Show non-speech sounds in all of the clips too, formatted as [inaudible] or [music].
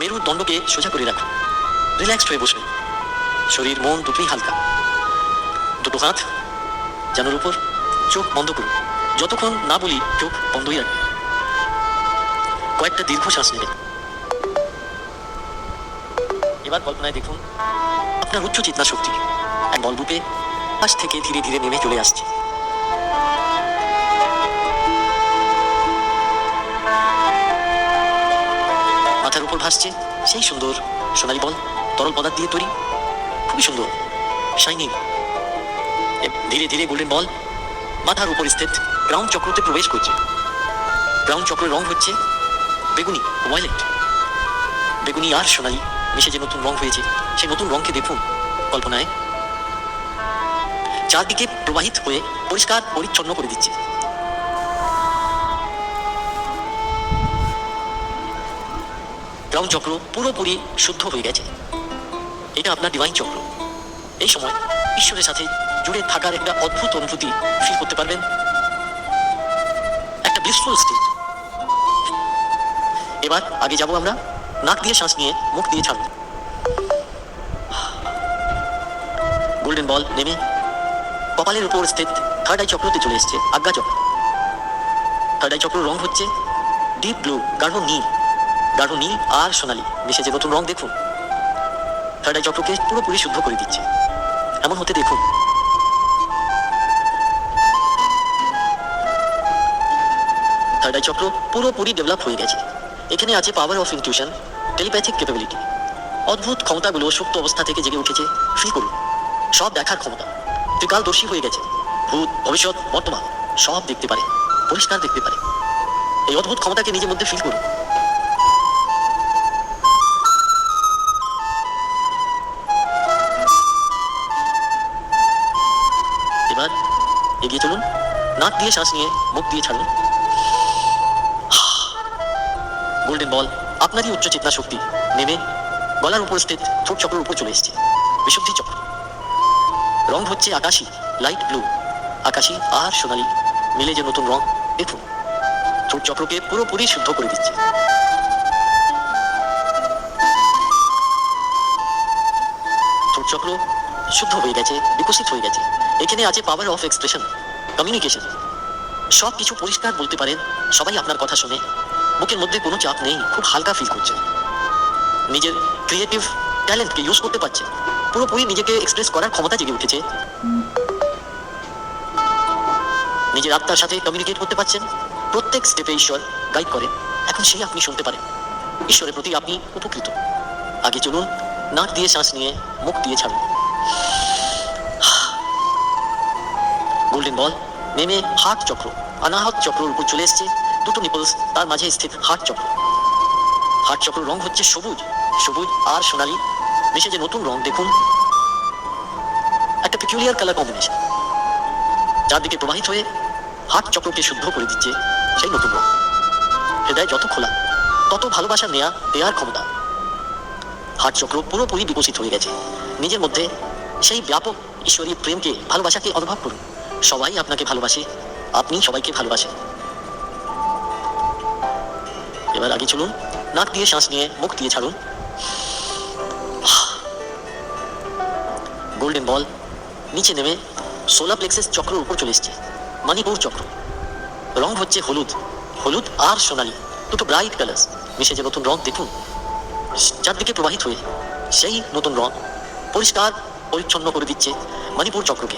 মেরুদণ্ডকে সোজা করে রাখুন রিল্যাক্সড হয়ে বসুন শরীর, মন দুটোই হালকা। দুটো হাত জানুর উপর চোখ বন্ধ করুন যতক্ষণ না বলি, চোখ বন্ধই রাখবেন কয়েকটা দীর্ঘ শ্বাস নেবেন এবার কল্পনায় দেখুন, আপনার উচ্চ চেতনা শক্তি এক বলরূপে পাশ থেকে ধীরে ধীরে নেমে চলে আসছে। ভাসছে সেই সুন্দর সোনালী বল, তরল পদার্থ দিয়ে তৈরি। খুবই সুন্দর। শাইনিং ধীরে ধীরে গোল্ডেন বল মাথার উপর স্থিত গ্রাউন্ড চক্রতে প্রবেশ করছে। গ্রাউন্ড চক্রের রং হচ্ছে বেগুনি ওয়াইলেট বেগুনি আর সোনালি মিশে যে নতুন রং হয়েছে, সেই নতুন রংকে দেখুন কল্পনায়। চারদিকে প্রবাহিত হয়ে পরিষ্কার পরিচ্ছন্ন করে দিচ্ছে। গ্রাউন্ড চক্র পুরোপুরি শুদ্ধ হয়ে গেছে। এটা আপনার ডিভাইন চক্র। এই সময় ঈশ্বরের সাথে জুড়ে থাকার একটা অদ্ভুত অনুভূতি ফিল করতে পারবেন। একটা ব্লিসফুল স্টেট এবার আগে যাব আমরা। নাক দিয়ে শ্বাস নিয়ে মুখ দিয়ে ছাড়ব গোল্ডেন বল নেমে কপালের উপর স্থিত থার্ড আই চক্রতে চলে এসছে আজ্ঞা চক্র থার্ড আই চক্র রং হচ্ছে ডিপ ব্লু গাঢ় নীল। গাঢ় নীল আর সোনালি মিশে যে নতুন রং দেখুন থার্ড চক্রকে পুরোপুরি শুদ্ধ করে দিচ্ছে। এমন হতে দেখুন। থার্ড চক্র পুরোপুরি ডেভেলপ হয়ে গেছে। এখানে আছে power of intuition telepathic capability অদ্ভুত ক্ষমতাগুলো সুপ্ত অবস্থা থেকে জেগে উঠেছে। ফিল করুন। সব দেখার ক্ষমতা। ত্রিকালদর্শী হয়ে গেছে। ভূত, ভবিষ্যৎ, বর্তমান, সব দেখতে পারে। পরিষ্কার দেখতে পারে। এই অদ্ভুত ক্ষমতাকে নিজের মধ্যে ফিল করুন। নাক দিয়ে শ্বাস নিয়ে মুখ দিয়ে ছাড়ুন। গোল্ডেন বল আপনারই উচ্চ চেতনা শক্তি। নেমে গলার উপর স্থিত ঠোঁট চক্রের উপর চলে এসছে। বিশুদ্ধি চক্র। রং হচ্ছে আকাশি লাইট ব্লু আকাশি আর সোনালি মিলে যে নতুন রং, দেখুন। ঠোঁট চক্রকে পুরোপুরি শুদ্ধ করে দিচ্ছে। চক্র শুদ্ধ হয়ে গেছে, বিকশিত হয়ে গেছে। এখানে আছে পাওয়ার অফ এক্সপ্রেশন কমিউনিকেশন সব কিছু পরিষ্কার বলতে পারেন, সবাই আপনার কথা শুনে। বুকের মধ্যে কোনো চাপ নেই, খুব হালকা ফিল করছেন নিজের ক্রিয়েটিভ ট্যালেন্টকে ইউজ করতে পারছেন পুরোপুরি নিজেকে এক্সপ্রেস করার ক্ষমতা জেগে উঠেছে। নিজের আত্মার সাথে কমিউনিকেট করতে পারছেন। প্রত্যেক স্টেপে ঈশ্বর গাইড করেন। এখন সেই আপনি শুনতে পারেন। ঈশ্বরের প্রতি আপনি উপকৃত। আগে চলুন, নাক দিয়ে শ্বাস নিয়ে মুখ দিয়ে ছাড়ুন। [sighs] Golden ball. নেমে হার্ট চক্র, অনাহত চক্রের উপর চলে এসছে দুটো নিপলস তার মাঝে স্থিত হার্ট চক্র। হার্ট চক্র রং হচ্ছে সবুজ সবুজ আর সোনালি। মিশে যে নতুন রং, দেখুন। একটা পিকুলিয়ার কালার কম্বিনেশন চারদিকে প্রবাহিত হয়ে হার্ট চক্রকে শুদ্ধ করে দিচ্ছে সেই নতুন রং। হৃদয় যত খোলা, তত ভালোবাসা নেয়া দেওয়ার ক্ষমতা। হাট চক্র পুরোপুরি বিকশিত হয়ে গেছে। নিজের মধ্যে সেই ব্যাপক ঈশ্বরীয় প্রেমকে, ভালোবাসাকে অনুভব করুন। সবাই আপনাকে ভালোবাসে। আপনি সবাইকে ভালোবাসেন। এবার আগে চলুন, নাক দিয়ে শ্বাস নিয়ে মুখ দিয়ে ছাড়ুন। গোল্ডেন বল নিচে নেমে সোলার প্লেক্সেস চক্রের উপর চলে এসছে। মানিপুর চক্র। রং হচ্ছে হলুদ। হলুদ আর সোনালি। দুটো ব্রাইট কালার্স মিশে যে নতুন রং, দেখুন। চারদিকে প্রবাহিত হয়ে সেই নতুন রং পরিষ্কার, পরিচ্ছন্ন করে দিচ্ছে মণিপুর চক্রকে।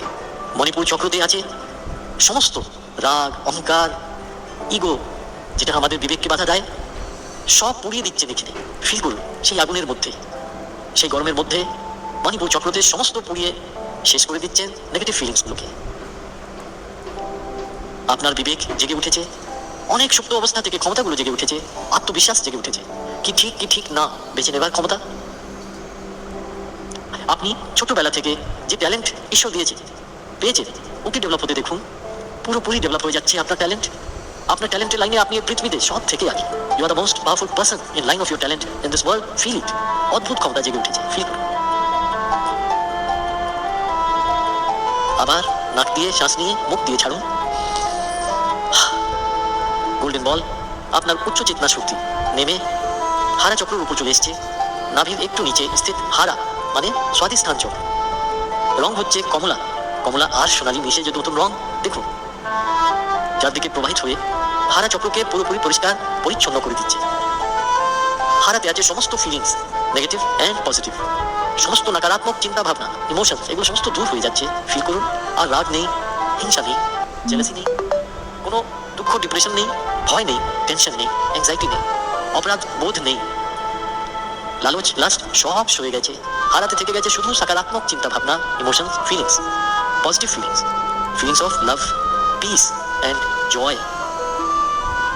মণিপুর চক্রতে আছে। সমস্ত রাগ, অহংকার, ইগো, যেটা আমাদের বিবেককে বাধা দেয়, সব পুড়িয়ে দিচ্ছে দেখে ফিল করুন, সেই আগুনের মধ্যে। সেই গরমের মধ্যে মণিপুর চক্রতে সমস্ত পুড়িয়ে শেষ করে দিচ্ছেন নেগেটিভ ফিলিংসগুলোকে আপনার বিবেক জেগে উঠেছে। অনেক সুপ্ত অবস্থা থেকে ক্ষমতাগুলো জেগে উঠেছে। আত্মবিশ্বাস জেগে উঠেছে। কি ঠিক কি ঠিক না, বেছে নেবার ক্ষমতা? আপনি ছোটবেলা থেকে যে ট্যালেন্ট ঈশ্বর দিয়েছে পেয়েছেন ওকে ডেভেলপ হতে দেখুন। পুরোপুরি ডেভেলপ হয়ে যাচ্ছে আপনার ট্যালেন্ট আপনার ট্যালেন্টের লাইনে আপনি পৃথিবীতে সব থেকে আগে। You are the most powerful person in line of your talent in this world feel it অদ্ভুত ক্ষমতা জেগে উঠেছে। ফিল আবার নাক দিয়ে শ্বাস নিয়ে মুখ দিয়ে ছাড়ুন। গোল্ডেন বল আপনার উচ্চ চেতনা শক্তি। নেমে হারা চক্রের উপর চলে এসছে। নাভির একটু নিচে স্থিত হারা মানে স্বাধিষ্ঠান চক্র। রং হচ্ছে কমলা। কমলা আর সোনালী মিশে যে নতুন রং, দেখুন। যার দিকে প্রবাহিত হয়ে হারা চক্রকে পুরোপুরি পরিষ্কার, পরিচ্ছন্ন করে দিচ্ছে। হারাতে আছে সমস্ত ফিলিংস নেগেটিভ অ্যান্ড পজিটিভ সমস্ত নকারাত্মক চিন্তা ভাবনা ইমোশন এগুলো সমস্ত দূর হয়ে যাচ্ছে। ফিল করুন, আর রাগ নেই, হিংসা নেই জেলাসি নেই। কোনো দুঃখ ডিপ্রেশন নেই, ভয় নেই টেনশন নেই অ্যাংজাইটি নেই, অপরাধ, বোধ নেই। লালচ লাস্ট সব সয়ে গেছে। হারাতে থেকে গেছে শুধু সকারাত্মক চিন্তা ভাবনা emotions feelings positive feelings feelings of love peace and joy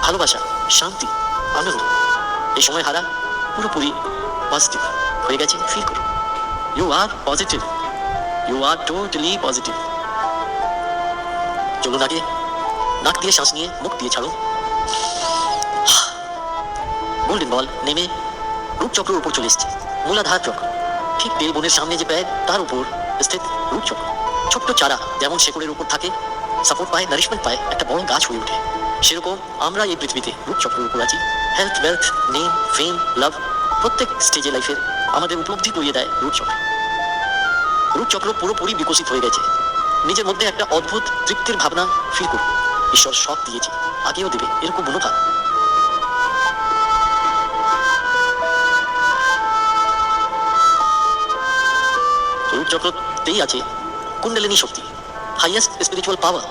ভালোবাসা, শান্তি, আনন্দ। এই সময় হারা পুরোপুরি পজিটিভ হয়ে গেছে ফিল করুন you are positive you are totally positive চলুন আগে নাক দিয়ে শ্বাস নিয়ে মুখ দিয়ে ছাড়ুন গোল্ডেন বল নেমে রূপচক্রের উপর চলে এসছে। মূলাধার চক্র। ঠিক তেল বনের সামনে যে প্যাড, তার উপর স্থিত রূপচক্র। ছোট্ট চারা যেমন শেকড়ের উপর থাকে সাপোর্ট পায় নারিশমেন্ট পায়, একটা বড় গাছ হয়ে ওঠে। সেরকম আমরা এই পৃথিবীতে রূপচক্রের উপর আছি। Health wealth name fame love প্রত্যেক স্টেজে লাইফের আমাদের উপলব্ধি করিয়ে দেয় রূপচক্র রূপচক্র পুরোপুরি বিকশিত হয়ে গেছে। নিজের মধ্যে একটা অদ্ভুত তৃপ্তির ভাবনা ফিল করুন। ঈশ্বর সব দিয়েছে, আগেও দেবে, এরকম মনোভাব। রূপচক্রতেই আছে কুণ্ডলিনী শক্তি হাইয়েস্ট স্পিরিচুয়াল পাওয়ার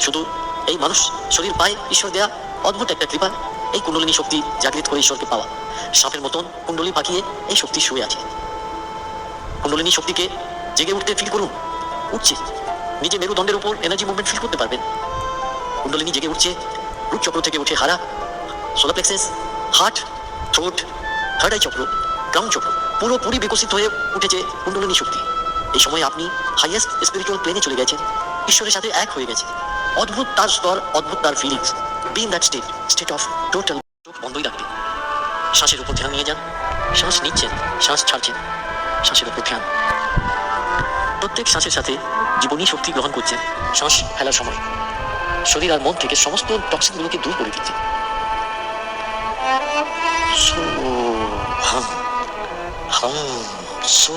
শুধু এই মানুষ শরীর, পায় ঈশ্বর দেয়া অদ্ভুত একটা কৃপা, এই কুণ্ডলিনী শক্তি জাগৃত করে ঈশ্বরকে পাওয়া। সাপের মতন কুণ্ডলী পাকিয়ে এই শক্তি শুয়ে আছে। কুণ্ডলিনী শক্তিকে জেগে উঠতে ফিল করুন। উঠছে। নিজে মেরুদণ্ডের উপর এনার্জি মুভমেন্ট ফিল করতে পারবেন। কুণ্ডলিনী জেগে উঠছে। রূপচক্র থেকে উঠে হারা। Solar plexus heart throat third eye chakra ground chakra, পুরোপুরি বিকশিত হয়ে উঠেছে কুণ্ডলিনী শক্তি। এই সময় আপনি হাইয়েস্ট স্পিরিচুয়াল প্লেনে চলে গেছেন। ঈশ্বরের সাথে এক হয়ে গেছে অদ্ভুত তার স্তর অদ্ভুত তার feelings been that state state of total চোখ বন্ধই রাখবে শ্বাসের উপর ধ্যান নিয়ে যান। শ্বাস নিচ্ছেন, শ্বাস ছাড়ছেন। শ্বাসের উপর ধ্যান। প্রত্যেক শ্বাসের সাথে জীবনী শক্তি গ্রহণ করছেন। শ্বাস ফেলার সময়। শরীর আর মন থেকে সমস্ত টক্সিনগুলোকে দূর করে দিচ্ছে। হাম হাম, সো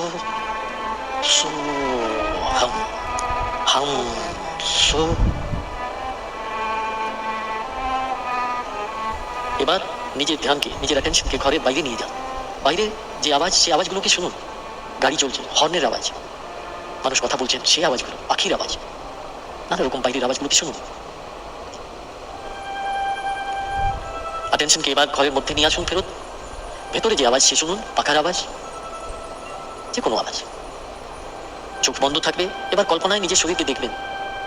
সো হাম হাম সো এবার নিজের নিজের ঘরের বাইরে নিয়ে যান বাইরে যে আওয়াজ আওয়াজগুলোকে শুনুন গাড়ি চলছে হর্নের আওয়াজ মানুষ কথা বলছেন সেই আওয়াজগুলো পাখির আওয়াজ বাইরের শুনুন এবার ঘরের মধ্যে নিয়ে আসুন ফেরত ভেতরে যে আওয়াজ সে শুনুন পাখার আওয়াজ যে কোনো আওয়াজ চোখ বন্ধ থাকবে, এবার কল্পনায় নিজের শরীরকে দেখবেন।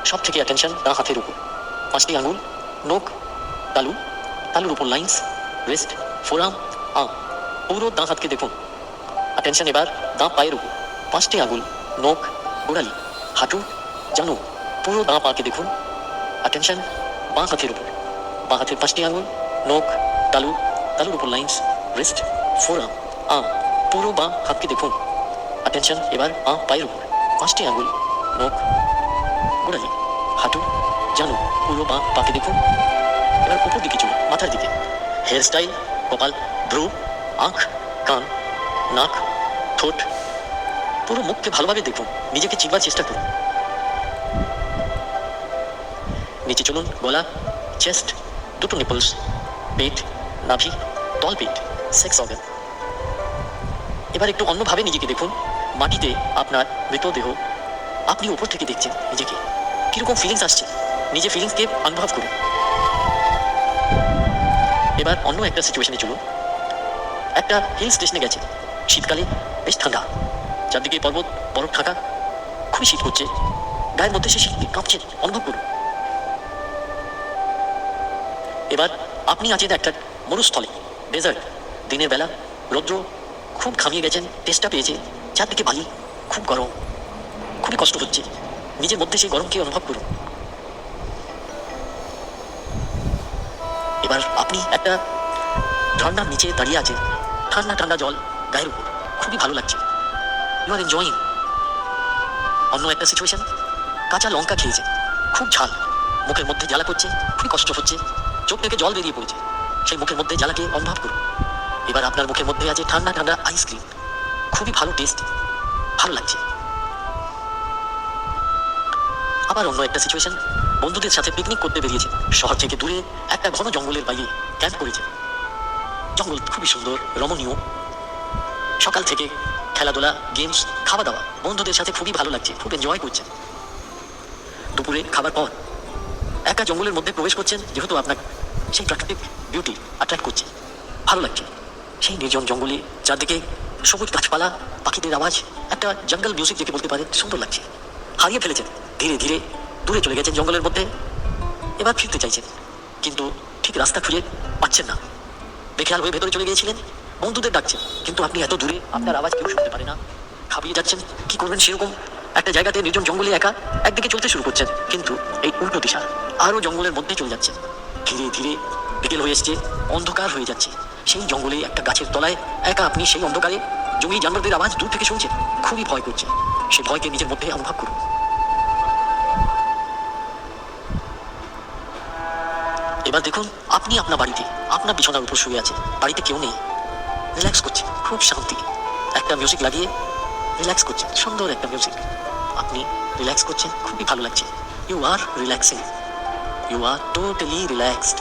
সব থেকে অ্যাটেনশন তার হাতের উপর। পাঁচটি আঙুল নোক তালু, তালুর উপর লাইন্স রেস্ট ফোরাম আম পুরো দাঁ হাতকে দেখুন। অ্যাটেনশন এবার দাঁ পায়ের উপর। পাঁচটি আঙুল নোক গোড়ালি, হাঁটু, জানু। পুরো দাঁ পাকে দেখুন। অ্যাটেনশন বাঁ হাতের উপর। বাঁ হাতের পাঁচটি আঙুল নোক তালু, তালুর উপর লাইন্স রেস্ট ফোরাম আম পুরো বাঁ হাতকে দেখুন। অ্যাটেনশন এবার বাঁ পায়ের উপর। পাঁচটি আঙুল নোক গোড়ালি, হাঁটু, জানু, পুরো বাঁ পাকে দেখুন। এবার উপর দিকে চলুন, মাথার দিকে। হেয়ার স্টাইল কপাল, ভ্রু, আঁখ, কান, নাক, ঠোঁট। পুরো মুখকে ভালোভাবে দেখুন, নিজেকে চিনবার চেষ্টা করুন। নিচে চলুন, গলা চেস্ট দুটো নিপলস পেট, নাভি তল পেট সেক্স অর্গান এবার একটু অন্যভাবে নিজেকে দেখুন। মাটিতে আপনার মৃতদেহ আপনি উপর থেকে দেখছেন নিজেকে। কীরকম ফিলিংস আসছে? নিজে ফিলিংসকে অনুভব করুন। এবার অন্য একটা সিচুয়েশনে চলুন। একটা হিল স্টেশনে গেছে শীতকালে বেশ ঠান্ডা। চারদিকে পর্বত, বরফ ঢাকা। খুবই শীত করছে গায়ের মধ্যে সে শীত কাঁপছে অনুভব করুন। এবার আপনি আছেন একটা মরুস্থলে ডেজার্ট দিনের বেলা রৌদ্র খুব খামিয়ে গেছেন টেস্টটা পেয়েছে চারদিকে বালি খুব গরম। খুবই কষ্ট হচ্ছে। নিজের মধ্যে সেই গরমকে অনুভব করুন। এবার আপনি একটা ঝর্ণার নিচে দাঁড়িয়ে আছেন। ঠান্ডা ঠান্ডা জল গায়ের উপর। খুবই ভালো লাগছে। ইউ আর এনজয়িং অন্য একটা সিচুয়েশন কাঁচা লঙ্কা খেয়েছে। খুব ঝাল। মুখের মধ্যে জ্বালা করছে। খুবই কষ্ট হচ্ছে। চোখ থেকে জল বেরিয়ে পড়েছে। সেই মুখের মধ্যে জ্বালাকে অনুভব করুন। এবার আপনার মুখের মধ্যে আছে ঠান্ডা ঠান্ডা আইসক্রিম খুবই ভালো টেস্ট ভালো লাগছে। আবার অন্য একটা সিচুয়েশন বন্ধুদের সাথে পিকনিক করতে বেরিয়েছে। শহর থেকে দূরে একটা ঘন জঙ্গলের বাইরে ক্যাম্প করেছে। জঙ্গল খুবই সুন্দর, রমণীয়। সকাল থেকে খেলাধুলা গেমস খাওয়া দাওয়া বন্ধুদের সাথে খুবই ভালো লাগছে, খুব এনজয় করছেন দুপুরে খাবার পর একা জঙ্গলের মধ্যে প্রবেশ করছেন, যেহেতু আপনার সেই প্রাকৃতিক বিউটি অ্যাট্রাক্ট করছে। ভালো লাগছে। সেই নির্জন জঙ্গলে চারদিকে সবুজ গাছপালা, পাখিদের আওয়াজ, একটা জঙ্গল মিউজিক দেখে বলতে পারেন সুন্দর লাগছে। হারিয়ে ফেলেছেন। ধীরে ধীরে দূরে চলে গেছেন জঙ্গলের মধ্যে। এবার ফিরতে চাইছেন। কিন্তু ঠিক রাস্তা খুঁজে পাচ্ছেন না। বেখেয়াল হয়ে ভেতরে চলে গিয়েছিলেন। বন্ধুদের ডাকছেন। কিন্তু আপনি এত দূরে আপনার আওয়াজ কেউ শুনতে পারে না। খাবিয়ে যাচ্ছেন। কি করবেন সেরকম? একটা জায়গাতে নির্জন জঙ্গলে একা একদিকে চলতে শুরু করছেন। কিন্তু এই উল্টো দিশা আরও জঙ্গলের মধ্যে চলে যাচ্ছেন ধীরে ধীরে বিকেল হয়ে এসছে। অন্ধকার হয়ে যাচ্ছে। সেই জঙ্গলে একটা গাছের তলায় একা আপনি সেই অন্ধকারে জঙ্গলি জানোয়ারদের আওয়াজ দূর থেকে শুনছেন খুবই ভয় করছে। সে ভয়কে নিজের মধ্যে অনুভব করুন এবার দেখুন, আপনি আপনার বাড়িতে, আপনার বিছানার উপর শুয়ে আছেন। বাড়িতে কেউ নেই। রিল্যাক্স করছে। খুব শান্তি। একটা মিউজিক লাগিয়ে রিল্যাক্স করছেন সুন্দর একটা মিউজিক। আপনি রিল্যাক্স করছেন। খুবই ভালো লাগছে। You are relaxing you are totally relaxed